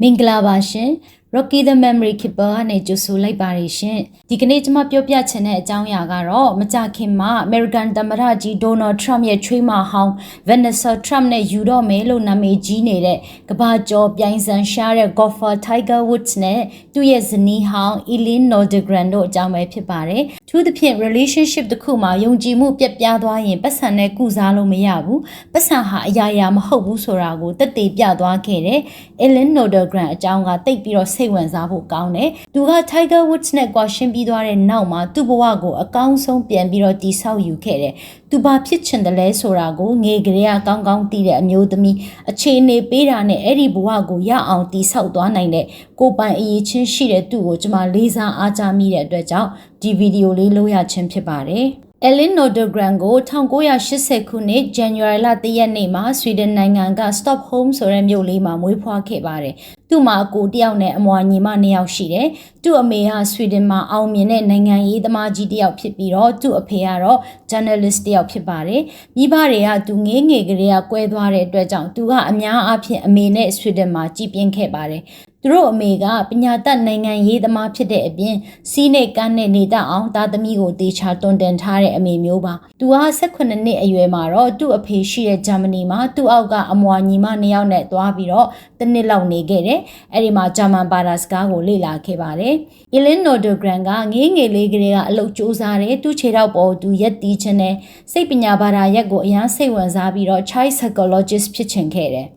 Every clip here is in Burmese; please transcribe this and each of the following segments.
မင်္ဂလာပါရှင် Rocky the Memory Keeper ကနေကြိုဆိုလိုက်ပါတယ်ရှင်ဒီကနေ့ကျွန်မပြောပြချင်တဲ့အကြောင်းအရာကတော့မကြခင်မှာ American သမ္မတကြီး Donald Trump ရဲ့ချွေးမဟောင်း Vanessa Trump နဲ့ယူတော့မယ်လို့နာမည်ကြီးနေတဲ့ကမ္ဘာကျော်ပြိုင်ဆန်ရှားတဲ့ golfer Tiger Woods နဲ့သူ့ရဲ့ဇနီးဟောင်း Eileen Nordegren တို့အကြောင်းပဲဖြစ်ပါတယ်။သူသဖြင့် relationship တစ်ခုမှာယုံကြည်မှုပြတ်ပြားသွားရင်ပတ်စံနဲ့ကုစားလို့မရဘူး။ပတ်စံဟာအရာရာမဟုတ်ဘူးဆိုတာကိုတက်တည်ပြသွားခဲ့တယ်။ Eileen Nordegren အကြောင်းကတိတ်ပြီးတော့စိတ်ဝင်စားဖို့ကောင်းတယ်။သူက Tiger Woods နဲ့ကွာရှင်းပြီးသွားတဲ့နောက်မှာသူ့ဘဝကိုအကောင်းဆုံးပြန်ပြီးတော့တည်ဆောက်ယူခဲ့တယ်။သူဘာဖြစ်ချင်တယ်လဲဆိုတာကိုငေကလေးကကောင်းကောင်းသိတဲ့အမျိုးသမီးအခြေအနေပေးတာနဲ့အဲ့ဒီဘဝကိုရအောင်တည်ဆောက်သွားနိုင်တဲ့ကိုပိုင်အရေးချင်းရှိတဲ့သူ့ကိုကျွန်မလေးစားအားကြမိတဲ့အတွက်ကြောင့်ဒီဗီဒီယိုလေးလုပ်ရခြင်းဖြစ်ပါတယ်။ Ellen Nordegren ကို1980ခုနှစ် January လ1ရက်နေ့မှာ Sweden နိုင်ငံက Stockholm ဆိုတဲ့မြို့လေးမှာမွေးဖွားခဲ့ပါတယ်။သူ့မှာအကိုတယောက်နဲ့အမွာညီမနှစ်ယောက်ရှိတယ်။သူ့အမေက Sweden မှာအောင်မြင်တဲ့နိုင်ငံရေးသမားကြီးတယောက်ဖြစ်ပြီးတော့သူ့အဖေကတော့ journalist တယောက်ဖြစ်ပါတယ်။မိဘတွေကသူငေးငယ်ကလေးကကွဲသွားတဲ့အတွက်ကြောင့်သူကအများအားဖြင့်အမေနဲ့ Sweden မှာကြီးပြင်းခဲ့ပါတယ်။ သူတို့အမေကပညာတတ်နိုင်ငံရေးသမားဖြစ်တဲ့အပြင်စီးနဲ့ကန်းနဲ့နေတတ်အောင်သားသမီးကိုတေချာတွန်တင်ထားတဲ့အမေမျိုးပါ။သူက18နှစ်အရွယ်မှာတော့သူ့အဖေရှိတဲ့ဂျာမနီမှာသူ့အောက်ကအမွာညီမနှစ်ယောက်နဲ့သွားပြီးတော့တစ်နှစ်လောက်နေခဲ့တယ်။အဲဒီမှာဂျာမန်ဘာသာစကားကိုလေ့လာခဲ့ပါတယ်။ Ellen Nordegren ကငေးငယ်လေးကလေးကအလုပ်စူးစမ်းတယ်သူ့ခြေထောက်ပေါ်သူရက်တီးခြင်းနဲ့စိတ်ပညာဘာသာရက်ကိုအရန်စိတ်ဝင်စားပြီးတော့ child psychologist ဖြစ်ချင်ခဲ့တယ်။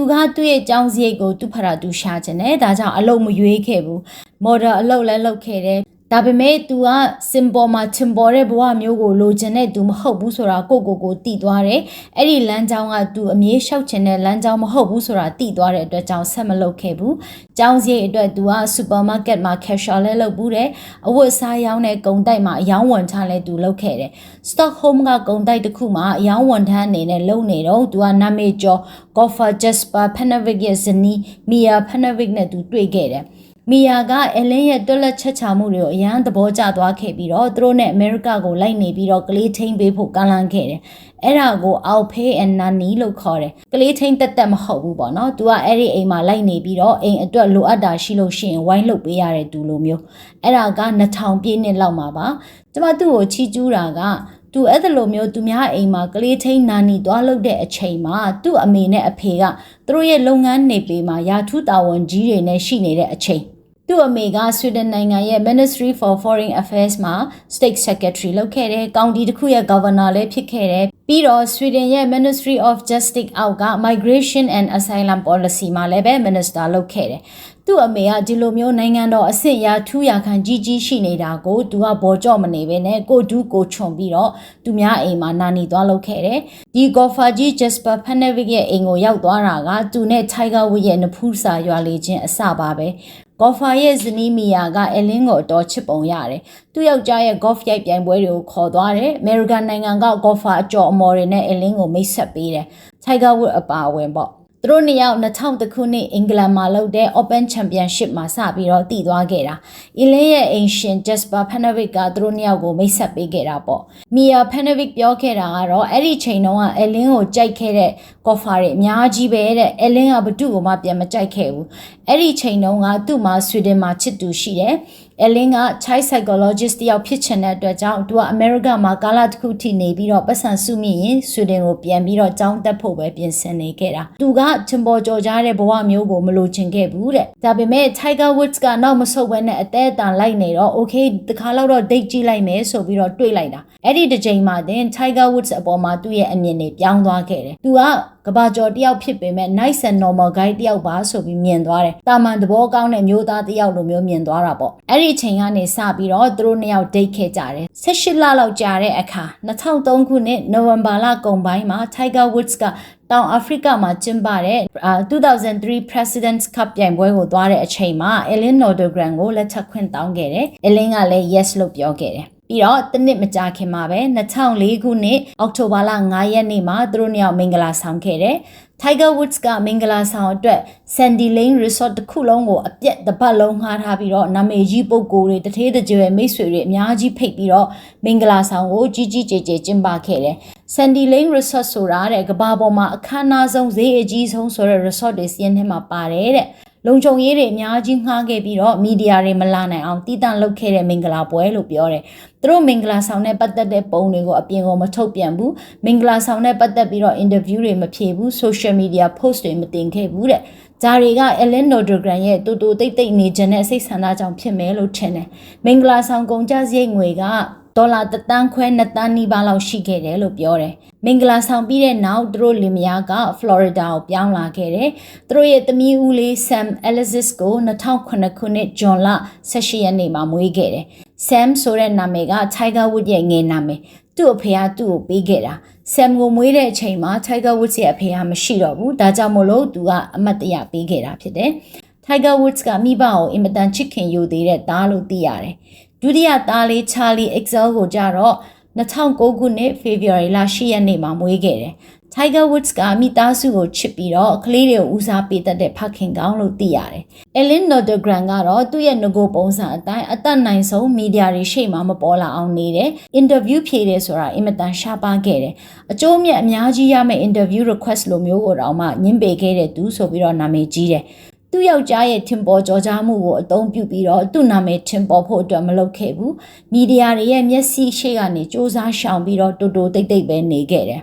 သူကသူ့ရဲ့ចောင်းစရိတ်ကိုသူ့ဖရာသူရှာခြင်းနဲ့ဒါကြောင့်အလုပ်မရွေးခဲ့ဘူးမော်ဒယ်အလုပ်လည်းလုပ်ခဲ့တယ် ဒါပေမဲ့ तू ကစင်ပေါ်မှာချင်ပေါ်တဲ့ဘဝမျိုးကိုလိုချင်တဲ့ तू မဟုတ်ဘူးဆိုတာကိုကိုကိုတည်သွားတယ်။အဲ့ဒီလမ်းကြောင်းက तू အမြဲလျှောက်ချင်တဲ့လမ်းကြောင်းမဟုတ်ဘူးဆိုတာတည်သွားတဲ့အတွက်ကြောင့်ဆက်မလုပ်ခဲ့ဘူး။ကျောင်းစရိတ်အတွက် तू ကစူပါမားကတ်မှာ cashier လဲလုပ်ဘူးတယ်။အဝတ်စားရောင်းတဲ့ကုန်တိုက်မှာအယောင်းဝန်ထမ်းလဲ तू လုပ်ခဲ့တယ်။ Stockholm ကကုန်တိုက်တစ်ခုမှာအယောင်းဝန်ထမ်းအနေနဲ့လုပ်နေတော့ तू ကနာမည်ကျော် Golfer Jasper Panavic ရဲ့ဇနီး Mia Panavic နဲ့ तू တွေ့ခဲ့တယ်။ မီယာက အလင်းရဲ့တွက်လက်ချက်ချမှုတွေကိုအရန်သဘောကျသွားခဲ့ပြီးတော့သူတို့နဲ့အမေရိကကိုလိုက်နေပြီးတော့ကလေးထိန်ပေးဖို့ကန့်လန့်ခဲ့တယ်။အဲ့ဒါကိုအောက်ဖေးအန်နာနီလို့ခေါ်တယ်။ကလေးထိန်တက်တက်မဟုတ်ဘူးပေါ့နော်။ तू ကအဲ့ဒီအိမ်မှာလိုက်နေပြီးတော့အိမ်အတွက်လိုအပ်တာရှိလို့ရှိရင်ဝိုင်းလုပ်ပေးရတဲ့သူလိုမျိုး။အဲ့ဒါက2000ပြည့်နှစ်လောက်မှာပါ။ကျွန်မသူ့ကိုချီးကျူးတာကသူအဲ့ဒါလိုမျိုးသူများအိမ်မှာကလေးထိန်နာနီသွားလုပ်တဲ့အချိန်မှာသူ့အမေနဲ့အဖေကသူတို့ရဲ့လုပ်ငန်းနေပေမှာယာထုတာဝန်ကြီးတွေနဲ့ရှိနေတဲ့အချိန် သူ့အမေက Sweden နိုင်ငံရဲ့ Ministry for Foreign Affairs မှာ State Secretary လုပ်ခဲ့တယ်။ကောင်တီတစ်ခုရဲ့ Governor လည်းဖြစ်ခဲ့တယ်။ပြီးတော့ Sweden ရဲ့ Ministry of Justice အောက်က Migration and Asylum Policy မှာလည်းပဲ Minister လုပ်ခဲ့တယ်။သူ့အမေကဒီလိုမျိုးနိုင်ငံတော်အဆင့်ရာထူးရာခံကြီးကြီးရှိနေတာကိုသူကဘော်ကြော့မနေပဲနဲ့ကိုဒူးကိုခြုံပြီးတော့သူများအိမ်မှာနာနေသွားလုပ်ခဲ့တယ်။ဒီဂေါ်ဖာကြီး Jasper Panavic ရဲ့အိမ်ကိုရောက်သွားတာကသူနဲ့ Tiger Woods ရဲ့နဖူးစာရွာလေချင်းအစပါပဲ။ ဂေါ်ဖာရဲ့ဇနီးမီယာကအလင်းကိုအတော်ချစ်ပုံရတယ်။သူ့ယောက်ျားရဲ့ဂေါ့ဖ်ရိုက်ပြိုင်ပွဲတွေကိုခေါ်သွားတယ်။အမေရိကန်နိုင်ငံကဂေါ်ဖာအကျော်အမော်တွေနဲ့အလင်းကိုမိတ်ဆက်ပေးတယ်။ Tiger Woods အပါအဝင်ပေါ့။သူတို့နှစ်ယောက်2000ခုနှစ်အင်္ဂလန်မှာလုပ်တဲ့ Open Championship မှာစပြီးတော့တည်သွားခဲ့တာ။ Elaine ရဲ့အိမ်ရှင် Jasper Panovic ကသူတို့နှစ်ယောက်ကိုမိတ်ဆက်ပေးခဲ့တာပေါ့။ Mia Panovic ပြောခဲ့တာကတော့အဲ့ဒီချိန်တုန်းက Elaine ကိုကြိုက်ခဲ့တဲ့ golfer တွေအများကြီးပဲတဲ့။ Elaine ကဘသူ့ကိုမှပြန်မကြိုက်ခဲ့ဘူး။အဲ့ဒီချိန်တုန်းကသူ့မှာ Sweden မှာချစ်သူရှိတယ်။အလင်းက child psychologist တယောက်ဖြစ်ချင်တဲ့အတွက်ကြောင့်သူကအမေရိကမှာကာလတစ်ခုထိနေပြီးတော့ပတ်စံစုမိရင်ဆွီဒင်ကိုပြန်ပြီးတော့ကျောင်းတက်ဖို့ပဲပြင်ဆင်နေခဲ့တာသူကချင်ပေါ်ကြော်ကြားတဲ့ဘဝမျိုးကိုမလိုချင်ခဲ့ဘူးတဲ့ဒါပေမဲ့ Tiger Woods ကနောက်မဆုတ်ဘဲနဲ့အသေးအတန်လိုက်နေတော့ okay တခါလောက်တော့ date ကြည့်လိုက်မယ်ဆိုပြီးတော့တွေးလိုက်တာအဲ့ဒီတစ်ချိန်မှာတင် Tiger Woods အပေါ်မှာသူ့ရဲ့အမြင်တွေပြောင်းသွားခဲ့တယ်သူက ကဘာကျော်တယောက်ဖြစ်ပေမဲ့ nice and normal guy တယောက်ပါဆိုပြီးမြင်သွားတယ်တာမန်သဘောကောင်းတဲ့မျိုးသားတယောက်လိုမျိုးမြင်သွားတာပေါ့အဲ့ဒီချိန်ကနေစပြီးတော့သူတို့နှစ်ယောက် date ခဲ့ကြတယ်18လလောက်ကြာတဲ့အခါ2003ခုနှစ်နိုဝင်ဘာလကုန်ပိုင်းမှာ Tiger Woods ကတောင်အာဖရိကမှာကျင်းပတဲ့2003 President's Cup ပြိုင်ပွဲကိုသွားတဲ့အချိန်မှာ Ellen Nordegren ကိုလက်ထပ်ခွင့်တောင်းခဲ့တယ်။ Ellen ကလည်း yes လို့ပြောခဲ့တယ်။ ပြီးတော့တနစ်မကြာခင်မှာပဲ2004ခုနှစ်အောက်တိုဘာလ9ရက်နေ့မှာသူတို့နှစ်ယောက်မင်္ဂလာဆောင်ခဲ့တယ်။ Tiger Woods ကမင်္ဂလာဆောင်အတွက် Sandy Lane Resort တစ်ခုလုံးကိုအပြက်တစ်ပတ်လုံးငှားထားပြီးတော့နာမည်ကြီးပုဂ္ဂိုလ်တွေတထေးတကြွယ်မိတ်ဆွေတွေအများကြီးဖိတ်ပြီးတော့မင်္ဂလာဆောင်ကိုကြီးကြီးကျယ်ကျယ်ကျင်းပခဲ့တယ်။ Sandy Lane Resort ဆိုတာတဲ့ကဘာပေါ်မှာအခမ်းအနားဆုံးဈေးအကြီးဆုံးဆိုတဲ့ resort တွေစီးရင်ထဲမှာပါတယ်တဲ့။ လုံခြုံရေးတွေအများကြီးငှားခဲ့ပြီးတော့မီဒီယာတွေမလာနိုင်အောင်တည်တံ့လုပ်ခဲ့တဲ့မင်္ဂလာပွဲလို့ပြောတယ်။သူတို့မင်္ဂလာဆောင်နဲ့ပတ်သက်တဲ့ပုံတွေကိုအပြင်ကမထုတ်ပြန်ဘူး။မင်္ဂလာဆောင်နဲ့ပတ်သက်ပြီးတော့ interview တွေမဖြေဘူး social media post တွေမတင်ခဲ့ဘူးတဲ့။ဂျာတွေက Ellen Nordegren ရဲ့တူတူတိတ်တိတ်နေခြင်းနဲ့စိတ်ဆန္ဒကြောင့်ဖြစ်မယ်လို့ထင်တယ်။မင်္ဂလာဆောင်ကုန်ကြစရိတ်ငွေက ဒေါ်လာတသန်းခွဲ2သန်းနီးပါးလောက်ရှိခဲ့တယ်လို့ပြောတယ်။မင်္ဂလာဆောင်ပြီးတဲ့နောက်သူတို့လင်မယားကဖလော်ရီဒါကိုပြောင်းလာခဲ့တယ်။သူတို့ရဲ့သမီးဦးလေး Sam Alexis ကို2009ခုနှစ်ဇွန်လ18ရက်နေ့မှာမွေးခဲ့တယ်။ Sam ဆိုတဲ့နာမည်က Tiger Woods ရဲ့ငယ်နာမည်။သူ့အဖေကသူ့ကိုပေးခဲ့တာ။ Sam ကိုမွေးတဲ့အချိန်မှာ Tiger Woods ရဲ့အဖေကမရှိတော့ဘူး။ဒါကြောင့်မို့လို့သူကအမတ်တရပေးခဲ့တာဖြစ်တယ်။ Tiger Woods ကမိဘကိုအင်မတန်ချစ်ခင်ယူသေးတဲ့သားလို့သိရတယ်။ဒုတိယသားလေး Charlie Excel ကိုကြတော့2009ခုနှစ် February လ10ရက်နေ့မှာမွေးခဲ့တယ်။ Tiger Woods ကမိသားစုကိုချစ်ပြီးတော့ကလေးတွေကိုဦးစားပေးတတ်တဲ့ဖခင်ကောင်းလို့သိရတယ်။ Ellen Nordegren ကတော့သူ့ရဲ့ငကိုပုံစံအတိုင်းအသက်နိုင်ဆုံးမီဒီယာတွေရှေ့မှာမပေါ်လာအောင်နေတယ်။ interview ဖြေတယ်ဆိုတာအင်မတန်ရှားပါခဲ့တယ်။အကျိုးမြတ်အများကြီးရမယ့် interview request လိုမျိုးကိုတော့မှညှင်းပယ်ခဲ့တဲ့သူဆိုပြီးတော့နာမည်ကြီးတယ်။ သူ့ယောက်ျားရဲ့ထင်ပေါ်ကြော်ကြားမှုကိုအသုံးပြုပြီးတော့သူ့နာမည်ထင်ပေါ်ဖို့အတွက်မလုပ်ခဲ့ဘူးမီဒီယာတွေရဲ့မျက်စိရှေ့ကနေစ조사ရှောင်ပြီးတော့တူတူတိတ်တိတ်ပဲနေခဲ့တယ်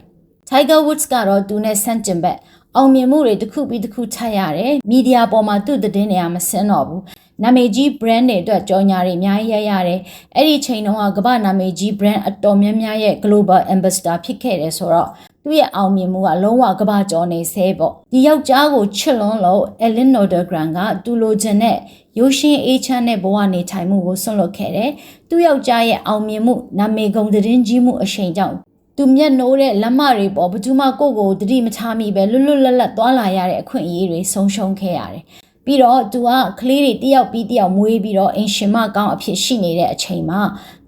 Tiger Woods ကတော့သူနဲ့ဆန့်ကျင်ဘက် အောင်မြင်မှုတွေတစ်ခုပြီးတစ်ခုထပ်ရတယ်မီဒီယာပေါ်မှာသူ့သတင်းတွေကမစင်းတော့ဘူးနာမည်ကြီး brand တွေအတွက်ကြော်ညာတွေအများကြီးရရတယ်အဲ့ဒီချိန်တုန်းကကမ္ဘာနာမည်ကြီး brand အတော်များများရဲ့ global ambassador ဖြစ်ခဲ့တယ်ဆိုတော့သူ့ရဲ့အောင်မြင်မှုကလုံးဝကဘာကျော်နေဆဲပေါ့ဒီယောက်ျားကိုချစ်လွန်းလို့ Ellen Nordegren ကသူလိုချင်တဲ့ရိုးရှင်းအေးချမ်းတဲ့ဘဝနေထိုင်မှုကိုဆွန့်လွတ်ခဲ့တယ်သူ့ယောက်ျားရဲ့အောင်မြင်မှုနာမည်ဂုဏ်သတင်းကြီးမှုအရှိန်ကြောင့် သူမျက်နှိုးတဲ့လက်မတွေပေါ်ဘယ်သူမှကိုယ့်ကိုတတိမထားမိပဲလွတ်လွတ်လပ်လပ်သွားလာရတဲ့အခွင့်အရေးတွေဆုံးရှုံးခဲ့ရတယ်ပြီးတော့သူကကလေးတွေတယောက်ပြီးတယောက်မွေးပြီးတော့အင်ရှင်မကောင်းအဖြစ်ရှိနေတဲ့အချိန်မှာ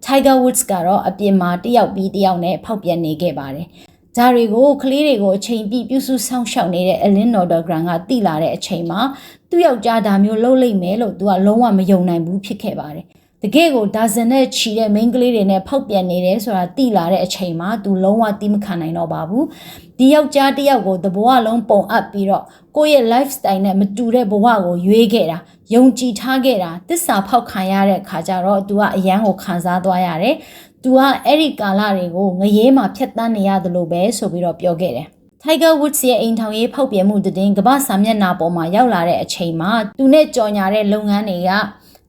Tiger Woods ကတော့အပြင်မှာတယောက်ပြီးတယောက်နဲ့ဖောက်ပြန်နေခဲ့ပါတယ်။ဒါတွေကိုကလေးတွေကိုအချိန်ပြည့်ပြုစုဆောင်ရှောက်နေတဲ့ Ellen Nordegren ကတိလာတဲ့အချိန်မှာသူ့ယောက်ျားဒါမျိုးလှုပ်လိုက်မယ်လို့သူကလုံးဝမယုံနိုင်ဘူးဖြစ်ခဲ့ပါတယ်။ တကယ်ကိုဒါဇင်နဲ့ချီတဲ့ main ကလေးတွေနဲ့ဖောက်ပြန်နေတယ်ဆိုတာတိလာတဲ့အချိန်မှာသူလုံးဝတိမခံနိုင်တော့ပါဘူး။ဒီယောက်ျားတစ်ယောက်ကိုတဘဝလုံးပုံအပ်ပြီးတော့ကိုယ့်ရဲ့ lifestyle နဲ့မတူတဲ့ဘဝကိုရွေးခဲ့တာယုံကြည်ထားခဲ့တာတစ္ဆာဖောက်ခံရတဲ့ခါကျတော့ तू ကအရန်ကိုခံစားသွားရတယ်။ तू ကအဲ့ဒီကာလတွေကိုငရဲမှာဖြတ်တန်းနေရတယ်လို့ပဲဆိုပြီးတော့ပြောခဲ့တယ်။ Tiger Woods ရဲ့အိမ်ထောင်ရေးဖောက်ပြန်မှုတည်င်းကမ္ဘာစာမျက်နှာပေါ်မှာရောက်လာတဲ့အချိန်မှာသူနဲ့ကြော်ညာတဲ့လုပ်ငန်းတွေက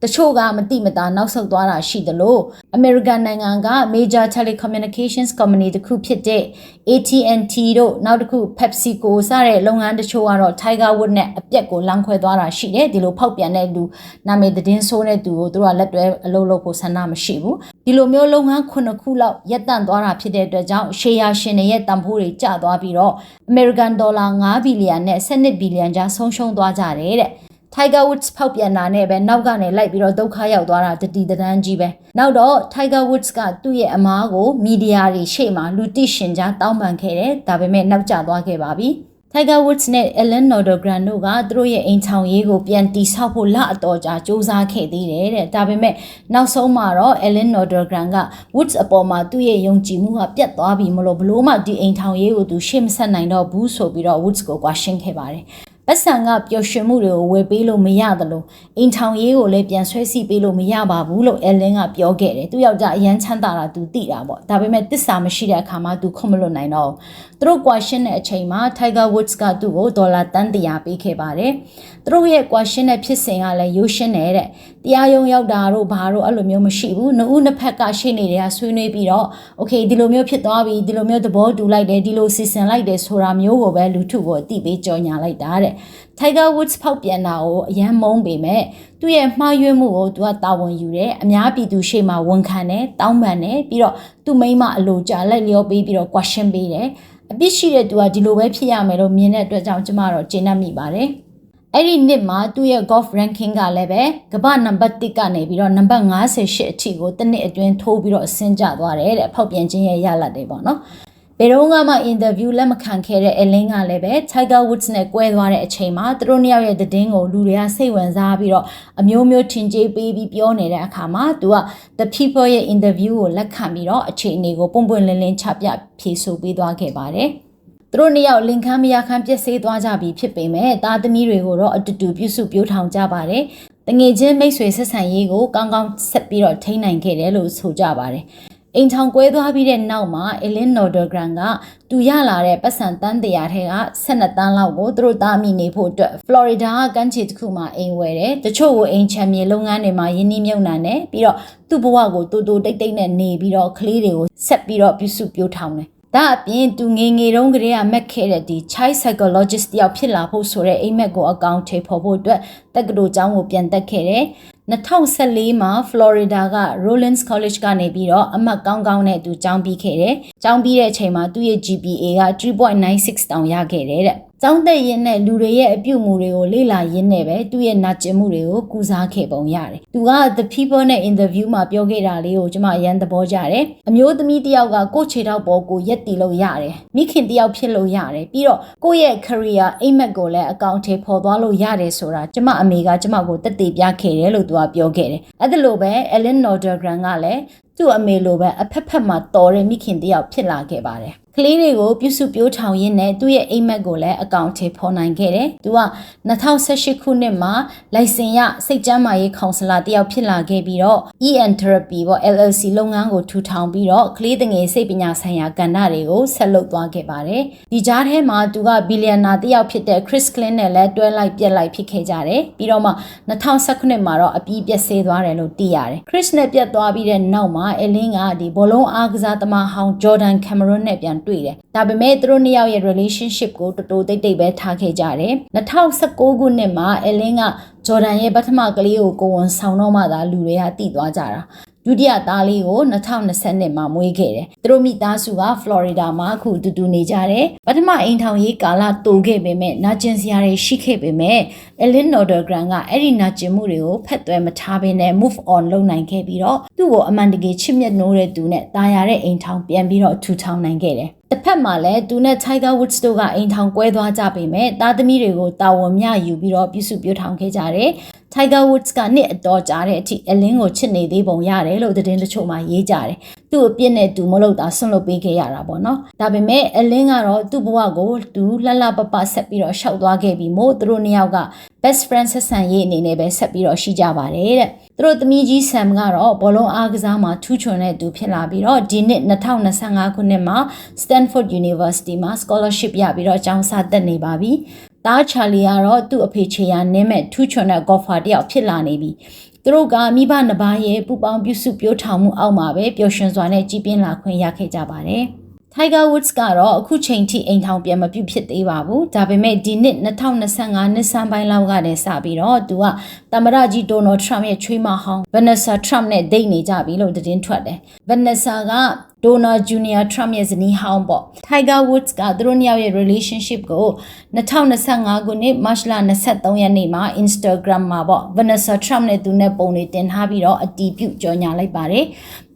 တချို့ကမတိမတာနောက်ဆုတ်သွားတာရှိသလို American နိုင်ငံက Major Telecommunications Company တခုဖြစ်တဲ့ AT&T တို့နောက်တစ်ခု PepsiCo စတဲ့လုပ်ငန်းတချို့ကတော့ Tiger Woods နဲ့အပြက်ကိုလမ်းခွဲသွားတာရှိတယ်ဒီလိုဖောက်ပြန်တဲ့လူနာမည်သတင်းဆိုးတဲ့သူကိုသူတို့ကလက်တွဲအလုပ်လုပ်ဖို့ဆန္ဒမရှိဘူးဒီလိုမျိုးလုပ်ငန်းခုနှစ်ခုလောက်ရပ်တန့်သွားတာဖြစ်တဲ့အတွက်ကြောင့်ရှေးယာရှင်တွေရဲ့တန်ဖိုးတွေကျသွားပြီးတော့ American Dollar 9ဘီလီယံနဲ့12ဘီလီယံကြားဆုံးရှုံးသွားကြတယ်တဲ့ Tiger Woods ဖောက်ပြန်တာနဲ့ပဲနောက်ကနေလိုက်ပြီးတော့ဒုက္ခရောက်သွားတာတတိတန်းကြီးပဲနောက်တော့ Tiger Woods ကသူ့ရဲ့အမားကိုမီဒီယာတွေရှေ့မှာလူသိရှင်ကြားတောင်းပန်ခဲ့တယ်ဒါပေမဲ့နောက်ကျသွားခဲ့ပါပြီ Tiger Woods နဲ့ Ellen Nordegren တို့ကသူတို့ရဲ့အိမ်ချောင်ရေးကိုပြန်တိဆောက်ဖို့လအတော်ကြာစူးစမ်းခဲ့သေးတယ်တဲ့ဒါပေမဲ့နောက်ဆုံးမှာတော့ Ellen Nordegren က Woods အပေါ်မှာသူ့ရဲ့ယုံကြည်မှုကပြတ်သွားပြီမလို့ဘလို့မှဒီအိမ်ထောင်ရေးကိုသူရှေ့မဆက်နိုင်တော့ဘူးဆိုပြီးတော့ Woods ကိုကွာရှင်းခဲ့ပါတယ် ပတ်စံကပျော်ရွှင်မှုတွေကိုဝယ်ပေးလို့မရသလိုအိမ်ထောင်ရေးကိုလည်းပြန်ဆွဲစီပေးလို့မရပါဘူးလို့အဲလင်းကပြောခဲ့တယ်သူယောက်ျားအရန်ချမ်းသာတာသူသိတာပေါ့ဒါပေမဲ့တစ္ဆာမရှိတဲ့အခါမှာသူခွင့်မလွတ်နိုင်တော့သူတို့ကွာရှင်းတဲ့အချိန်မှာ Tiger Woods ကသူ့ကိုဒေါ်လာတန်းတရာပေးခဲ့ပါတယ်သူတို့ရဲ့ကွာရှင်းတဲ့ဖြစ်စဉ်ကလည်းရိုးရှင်းနေတဲ့တရားရုံးရောက်တာတို့ဘာတို့အဲ့လိုမျိုးမရှိဘူးနှစ်ဦးနှစ်ဖက်ကရှေ့နေတွေကဆွေးနွေးပြီးတော့ okay ဒီလိုမျိုးဖြစ်သွားပြီဒီလိုမျိုးသဘောတူလိုက်တယ်ဒီလိုစီစဉ်လိုက်တယ်ဆိုတာမျိုးကိုပဲလူထုကိုအသိပေးကြော်ညာလိုက်တာတဲ့ Tiger Woods ဖောက်ပြန်တာကိုအယမ်းမုန်းပေမဲ့သူ့ရဲ့မှားယွင်းမှုကိုသူကတာဝန်ယူတယ်အများပြည်သူရှေ့မှာဝန်ခံတယ်တောင်းပန်တယ်ပြီးတော့သူ့မိမအလိုကြလက်လျောပေးပြီးတော့ question ပေးတယ်အပြစ်ရှိတဲ့သူကဒီလိုပဲဖြစ်ရမယ်လို့မြင်တဲ့အတွက်ကြောင့်ကျမတော့ကျေနပ်မိပါတယ် အဲ့ဒီနှစ်မှာသူ့ရဲ့ golf ranking ကလည်းပဲကမ္ဘာနံပါတ်1ကနေပြီးတော့နံပါတ်58အထိကိုတစ်နှစ်အတွင်းထိုးပြီးတော့အဆင့်ကျသွားတယ်တဲ့ဖောက်ပြန်ခြင်းရဲ့ရလဒ်တွေပေါ့နော်ဘယ်တော့မှအင်တာဗျူးလက်မခံခဲ့တဲ့အလင်းကလည်းပဲ Tiger Woods နဲ့ကွဲသွားတဲ့အချိန်မှာသူတို့နှစ်ယောက်ရဲ့သတင်းကိုလူတွေကစိတ်ဝင်စားပြီးတော့အမျိုးမျိုးထင်ကြေးပေးပြီးပြောနေတဲ့အခါမှာသူက The People ရဲ့ interview ကိုလက်ခံပြီးတော့အခြေအနေကိုပုံပွင့်လင်းလင်းချပြဖြေဆိုပေးသွားခဲ့ပါတယ်။ သူတို့နှစ်ယောက်လင်ခမ်းမရခမ်းပြည့်စည်သွားကြပြီဖြစ်ပေမဲ့သားသမီးတွေကိုတော့အတူတူပြုစုပြောထောင်ကြပါတယ်။တငယ်ချင်းမိတ်ဆွေဆက်ဆံရေးကိုကောင်းကောင်းဆက်ပြီးတော့ထိန်းနိုင်ခဲ့တယ်လို့ဆိုကြပါတယ်။အိမ်ထောင်ကွဲသွားပြီးတဲ့နောက်မှာ Ellen Nordegren ကသူရလာတဲ့ပတ်စံတန်းတရာထဲက12တန်းလောက်ကိုသူတို့သားမိနေဖို့အတွက် Florida ကကမ်းခြေတစ်ခုမှာအိမ်ဝယ်တယ်။တချို့ကိုအိမ်ချမ်းမြေလုပ်ငန်းတွေမှာယင်းနှိမ့်မြုပ်နှံတယ်ပြီးတော့သူ့ဘဝကိုတူတူတိတ်တိတ်နဲ့နေပြီးတော့ကလေးတွေကိုဆက်ပြီးတော့ပြုစုပြောထောင်တယ်။ ဒါအပြင်သူငယ်ငယ်တုန်းကတည်းကမက်ခဲ့တဲ့ဒီ child psychologist တယောက်ဖြစ်လာဖို့ဆိုတဲ့အိမ်မက်ကိုအကောင့်ထေဖော်ဖို့အတွက်တက္ကသိုလ်ကျောင်းကိုပြန်တက်ခဲ့တယ်2014မှာ Florida က Rollins College ကနေပြီးတော့အမှတ်ကောင်းကောင်းနဲ့သူကျောင်းပြီးခဲ့တယ်။ကျောင်းပြီးတဲ့အချိန်မှာသူ့ရဲ့ GPA က3.96တောင်ရခဲ့တယ်တဲ့။ကျောင်းသက်ရင်းနဲ့လူတွေရဲ့အပြုအမူတွေကိုလေ့လာရင်းနဲ့ပဲသူ့ရဲ့နာကျင်မှုတွေကိုကုစားခဲ့ပုံရတယ်။သူက The People နဲ့ interview မှာပြောခဲ့တာလေးကိုကျွန်မအရန်သဘောကျတယ်။အမျိုးသမီးတစ်ယောက်ကကိုယ့်ခြေထောက်ပေါ်ကိုရက်တည်လို့ရတယ်။မိခင်တစ်ယောက်ဖြစ်လို့ရတယ်။ပြီးတော့ကိုယ့်ရဲ့ career အိမ်မက်ကိုလည်းအကောင့်ထဲပေါ်သွားလို့ရတယ်ဆိုတာကျွန်မအမေကကျွန်မကိုတက်တည်ပြခဲ့တယ်လို့သူကပြောခဲ့တယ်။အဲ့ဒါလိုပဲ Ellen Nordegren ကလည်း သူ့အမေလိုပဲအဖက်ဖက်မှာတော်တဲ့မိခင်တယောက်ဖြစ်လာခဲ့ပါတယ်။ကလေးတွေကိုပြုစုပြောထောင်ရင်းနဲ့သူ့ရဲ့အိမ်မက်ကိုလည်းအကောင့်ထဲဖော်နိုင်ခဲ့တယ်။သူက2018ခုနှစ်မှာလိုင်စင်ရစိတ်ကျန်းမာရေးကောင်ဆလာတယောက်ဖြစ်လာခဲ့ပြီးတော့ EN Therapy ပေါ့ LLC လုပ်ငန်းကိုထူထောင်ပြီးတော့ကလေးငယ်စိတ်ပညာဆိုင်ရာကဏ္ဍတွေကိုဆက်လုပ်သွားခဲ့ပါတယ်။ဒီကြားထဲမှာသူကဘီလီယံနာတယောက်ဖြစ်တဲ့ Chris Klein နဲ့လည်းတွဲလိုက်ပြက်လိုက်ဖြစ်ခဲ့ကြတယ်။ပြီးတော့မှ2019မှာတော့အပြီးပြက်ဆေးသွားတယ်လို့သိရတယ်။ Chris နဲ့ပြက်သွားပြီးတဲ့နောက်မှာ Ellen ကဒီဘောလုံးအားကစားသမားဟောင်း Jordan Cameron နဲ့ပြန်တွေ့တယ်။ဒါပေမဲ့သူတို့နှစ်ယောက်ရဲ့ relationship ကိုတော်တော်တိတ်တိတ်ပဲထားခဲ့ကြတယ်။2019ခုနှစ်မှာ Ellen ကဂျော်ဒန်ရဲ့ပထမကလေးကိုကိုဝန်ဆောင်တော့မှသာလူတွေကတည်သွားကြတာ ဒုတိယသားလေးကို2020မှာမွေးခဲ့တယ်။သူတို့မိသားစုကဖလော်ရီဒါမှာအခုတူတူနေကြတယ်။ပထမအိမ်ထောင်ရေးကာလတိုခဲ့ပေမဲ့နာကျင်စရာတွေရှိခဲ့ပေမဲ့ Ellen Nordegren ကအဲ့ဒီနာကျင်မှုတွေကိုဖက်သွဲမထားဘဲနဲ့ move on လုပ်နိုင်ခဲ့ပြီးတော့သူ့ကိုအမှန်တကယ်ချစ်မြတ်နိုးတဲ့သူနဲ့တာယာတဲ့အိမ်ထောင်ပြန်ပြီးတော့ထူထောင်နိုင်ခဲ့တယ်။ တစ်ဖက်မှာလည်းသူနဲ့ Tiger Woods တို့ကအိမ်ထောင်ကွဲသွားကြပေမဲ့သားသမီးတွေကိုတာဝန်မျှယူပြီးတော့ပြုစုပြောထောင်ခဲ့ကြတယ်။ Tiger Woods ကနှစ်အတော်ကြာတဲ့အထိအလင်းကိုချစ်နေသေးပုံရတယ်လို့သတင်းတချို့မှရေးကြတယ်။သူ့အပြစ်နဲ့သူမလုပ်တာဆွန့်လွတ်ပေးခဲ့ရတာပေါ့နော်။ဒါပေမဲ့အလင်းကတော့သူ့ဘဝကိုသူလှလှပပဆက်ပြီးတော့ရှောက်သွားခဲ့ပြီးမို့သူတို့နှစ်ယောက်က best friend ဆက်ဆံရေးအနေနဲ့ပဲဆက်ပြီးတော့ရှိကြပါတယ်တဲ့။သူတို့သမီးကြီး Sam ကတော့ဘောလုံးအားကစားမှာထူးချွန်တဲ့သူဖြစ်လာပြီးတော့ဒီနှစ်2025ခုနှစ်မှာ Stanford University မှာ scholarship ရပြီးတော့ကျောင်းစာတက်နေပါပြီ။တားချာလီကတော့သူ့အဖေချေရနင်းမဲ့ထူးချွန်တဲ့ golfer တယောက်ဖြစ်လာနေပြီ။သူတို့ကမိဘနှစ်ပါးရဲ့ပူပေါင်းပြုစုပြောထောင်မှုအောက်မှာပဲပျော်ရွှင်စွာနဲ့ကြီးပြင်းလာခွင့်ရခဲ့ကြပါတယ်။ Tiger Woods ကတော့အခုချိန်ထိအိမ်ထောင်ပြန်မပြုတ်ဖြစ်သေးပါဘူး။ဒါပေမဲ့ဒီနှစ်2025နှစ်ဆန်းပိုင်းလောက်ကတည်းစပြီးတော့သူကသမ္မတကြီး Donald Trump ရဲ့ချွေးမဟောင်း Vanessa Trump နဲ့ဒိတ်နေကြပြီလို့သတင်းထွက်တယ်။ Vanessa က Donald Jr. Trump ရဲ့ဇနီးဟောင်းပေါ့ Tiger Woods ကသူတို့နှစ်ယောက်ရဲ့ relationship ကို2025ခုနှစ် March လ23ရက်နေ့မှာ Instagram မှာပေါ့ Vanessa Trump နဲ့သူနဲ့ပုံတွေတင်ထားပြီးတော့အတီးပြုတ်ကြော်ညာလိုက်ပါတယ်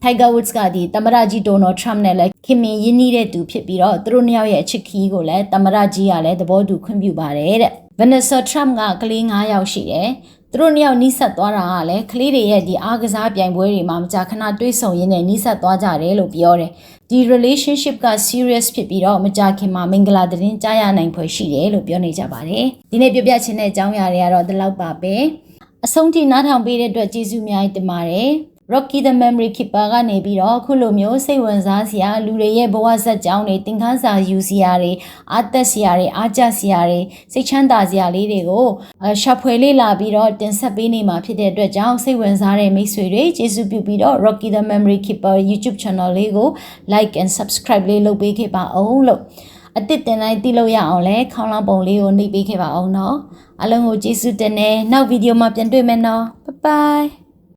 Tiger Woods ကဒီသမ္မတကြီး Donald Trump နဲ့လည်းခင်မင်ရင်းနှီးတဲ့သူဖြစ်ပြီးတော့သူတို့နှစ်ယောက်ရဲ့အချစ်ခီးကိုလည်းသမ္မတကြီးကလည်းသဘောတူခွင့်ပြုပါတယ်တဲ့ Vanessa Trump ကကလေး9ယောက်ရှိတယ်သူတို့နှစ်ယောက်နီးစပ်သွားတာကလည်းကလေးတွေရဲ့ဒီအားကစားပြိုင်ပွဲတွေမှာမကြာခဏတွေးဆုံရင်းနဲ့နီးစပ်သွားကြတယ်လို့ပြောတယ်ဒီ relationship က serious ဖြစ်ပြီးတော့မကြာခင်မှာမင်္ဂလာသတင်းကြားရနိုင်ဖွယ်ရှိတယ်လို့ပြောနေကြပါတယ်ဒီနေ့ပြောပြချင်တဲ့အကြောင်းအရာတွေကတော့ဒီလောက်ပါပဲအဆုံးထိနားထောင်ပေးတဲ့အတွက်ကျေးဇူးအများကြီးတင်ပါတယ် Rocky the Memory Keeper ကနေပြီးတော့ခုလိုမျိုးစိတ်ဝင်စားစရာလူတွေရဲ့ဘဝဇက်ကြောင်းတွေသင်ခန်းစာယူစရာတွေအားသက်စရာတွေအားကျစရာတွေစိတ်ချမ်းသာစရာလေးတွေကိုရှာဖွေလေ့လာပြီးတော့တင်ဆက်ပေးနေမှာဖြစ်တဲ့အတွက်ကြောင့်စိတ်ဝင်စားတဲ့မိတ်ဆွေတွေကျေးဇူးပြုပြီးတော့ Rocky the Memory Keeper YouTube channel လေးကို like and subscribe လေးလုပ်ပေးခဲ့ပါအောင်လို့အတစ်တင်တိုင်းသိလို့ရအောင်လဲခေါင်းလောင်းပုံလေးကိုနှိပ်ပေးခဲ့ပါအောင်နော်အလုံးကိုကျေးဇူးတင်နေနောက်ဗီဒီယိုမှာပြန်တွေ့မယ်နော် bye bye